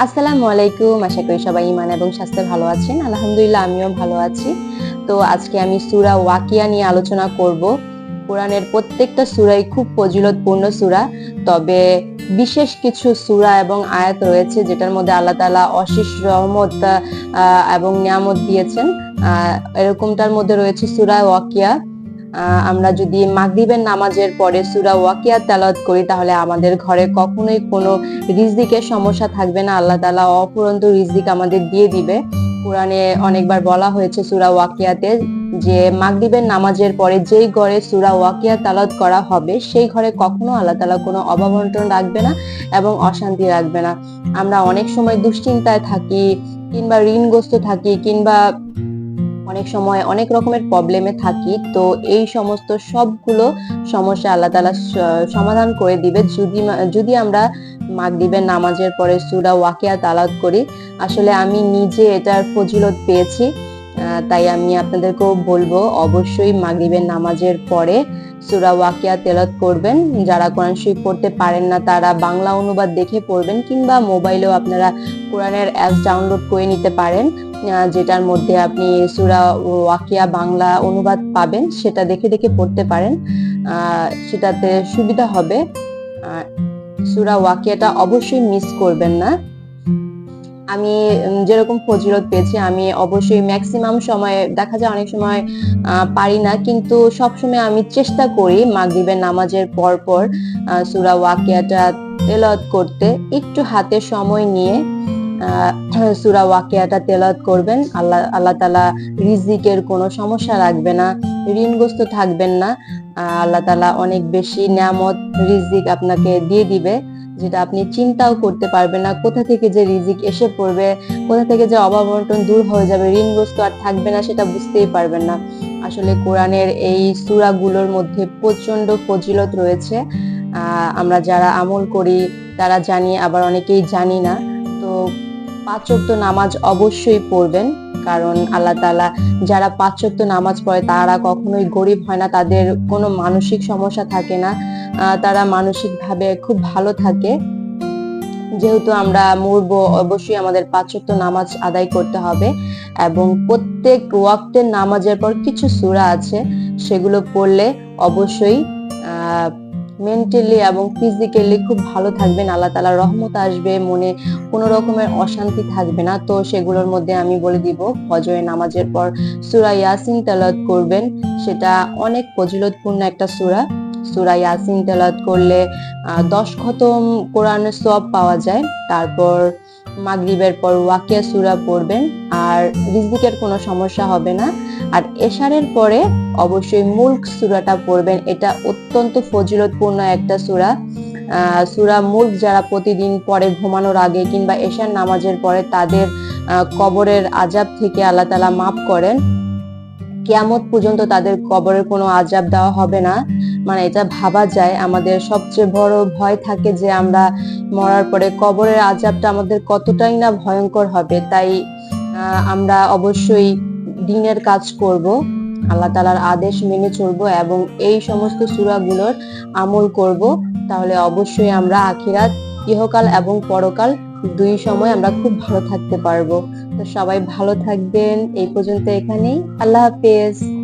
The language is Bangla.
আসসালামু আলাইকুম। আশা করি সবাই ইমান এবং স্বাস্থ্যে ভালো আছেন। আলহামদুলিল্লাহ, আমিও ভালো আছি। তো আজকে আমি সুরা ওয়াকিয়া নিয়ে আলোচনা করব। কোরআনের প্রত্যেকটা সুরাই খুব ফজিলতপূর্ণ সুরা, তবে বিশেষ কিছু সুরা এবং আয়াত রয়েছে যেটার মধ্যে আল্লাহ তাআলা অশেষ রহমত এবং নিয়ামত দিয়েছেন। এরকমটার মধ্যে রয়েছে সুরা ওয়াকিয়া। আমরা যদি মাগরিবের নামাজের পরে সুরা ওয়াকিয়া তেলাওয়াত করি, তাহলে আমাদের ঘরে কখনোই কোনো রিজদিকের সমস্যা থাকবে না। আল্লাহ তাআলা অফুরন্ত রিজদিক আমাদের দিয়ে দিবে। কোরআনে অনেকবার বলা হয়েছে সূরা ওয়াকিয়াতে যে মাগরিবের নামাজের পরে যেই ঘরে সুরা ওয়াকিয়া তালাত করা হবে, সেই ঘরে কখনো আল্লাহ তালা কোনো অভাবন্টন রাখবে না এবং অশান্তি রাখবে না। আমরা অনেক সময় দুশ্চিন্তায় থাকি কিংবা ঋণগ্রস্ত থাকি কিংবা অনেক সময় অনেক রকমের প্রবলেমে থাকি, তো এই সমস্ত সবগুলো সমস্যা আল্লাহ তালা সমাধান করে দিবে। যদি যদি আমরা মাগরিবের নামাজের পরে সুরা ওয়াকিয়া তালাত করি, আসলে আমি নিজে এটার ফজিলত পেয়েছি। তাই আমি আপনাদেরকেও বলব, অবশ্যই মাগরিবের নামাজের পরে সূরা ওয়াকিয়া তেলত করবেন। যারা কোরআন শরীফ পড়তে পারেন না, তারা বাংলা অনুবাদ দেখে পড়বেন কিংবা মোবাইলেও আপনারা কোরআনের অ্যাপস ডাউনলোড করে নিতে পারেন। যেটার মধ্যে আপনি সুরা ওয়াকিয়া বাংলা অনুবাদ পাবেন, সেটা দেখে দেখে পড়তে পারেন। সেটাতে সুবিধা হবে। সূরা ওয়াকিয়াটা অবশ্যই মিস করবেন না। আমি যেরকম ফজিলত পেয়েছি, আমি অবশ্যই ম্যাক্সিমাম সময়, দেখা যায় অনেক সময় পারি না, কিন্তু সব সময় আমি চেষ্টা করি মাগরিবের নামাজের পর পর সূরা ওয়াকিয়াটা তেলাওয়াত করতে। একটু হাতে সময় নিয়ে সূরা ওয়াকিয়াটা তেলাওয়াত করবেন। আল্লাহ আল্লাহ তাআলা রিজিকের কোনো সমস্যা রাখবে না, ঋণগ্রস্ত থাকবেন না। আল্লাহ তাআলা অনেক বেশি নিয়ামত, রিজিক আপনাকে দিয়ে দিবে। যেটা আপনি চিন্তাও করতে পারবেন না, কোথা থেকে যে রিজিক এসে পড়বে, কোথা থেকে যে অভাব অনটন দূর হয়ে যাবে, ঋণগ্রস্ত আর থাকবে না সেটা বুঝতেই পারবেন না। আসলে কোরআনের এই সূরাগুলোর মধ্যে প্রচণ্ড ফজিলত রয়েছে। আমরা যারা আমল করি, তারা জানি, আবার অনেকেই জানি না। তো পাঁচ ওয়াক্ত নামাজ অবশ্যই পড়বেন, কারণ আল্লাহ তাআলা যারা পাঁচ ওয়াক্ত নামাজ পড়ে, তারা কখনোই গরিব হয় না, তাদের কোনো মানসিক সমস্যা থাকে না। তারা মানসিক ভাবে খুব ভালো থাকে। যেহেতু আমরা মরবো, অবশ্যই আমাদের পাঁচ ওয়াক্ত নামাজ আদায় করতে হবে এবং প্রত্যেক ওয়াক্তের নামাজের পর কিছু সূরা আছে, সেগুলো পড়লে অবশ্যই মেন্টালি এবং ফিজিক্যালি খুব ভালো থাকবেন। আল্লাহ তালা রহমত আসবে, মনে কোনো রকমের অশান্তি থাকবে না। তো সেগুলোর মধ্যে আমি বলে দিব, ফজরের নামাজের পর সূরা ইয়াসিন তেলাওয়াত করবেন, সেটা অনেক ফজিলতপূর্ণ একটা সূরা। সূরা ইয়াসিন তেলাওয়াত করলে দশ খতম কোরআনের সব পাওয়া যায়। তারপর মাগরিবের পর ওয়াকিয়া সূরা পড়বেন, আর রিজবিকের কোনো সমস্যা হবে না। আর এশারের পরে অবশ্যই মুল্ক সূরাটা পড়বেন। এটা অত্যন্ত ফজিলতপূর্ণ একটা সূরা। সূরা মুল্ক যারা প্রতিদিন পরে ঘুমানোর আগে কিংবা এশার নামাজের পরে তাদের কবরের আজাব থেকে আল্লাহ তাআলা মাফ করেন। কিয়ামত পর্যন্ত তাদের কবরের কোনো আজাব দেওয়া হবে না। মানে এটা ভাবা যায়। আমাদের সবচেয়ে বড় ভয় থাকে যে আমরা মরার পরে কবরের আজাবটা আমাদের কতটাই না ভয়ঙ্কর হবে। তাই আমরা অবশ্যই দিনের কাজ করব, আল্লাহ তাআলার আদেশ মেনে চলবো এবং এই সমস্ত সূরাগুলোর আমল করব। তাহলে অবশ্যই আমরা আখিরাত, ইহকাল এবং পরকাল দুই সময় আমরা খুব ভালো থাকতে পারব। তো সবাই ভালো থাকবেন। এই পর্যন্ত এখানেই। আল্লাহ হাফেজ।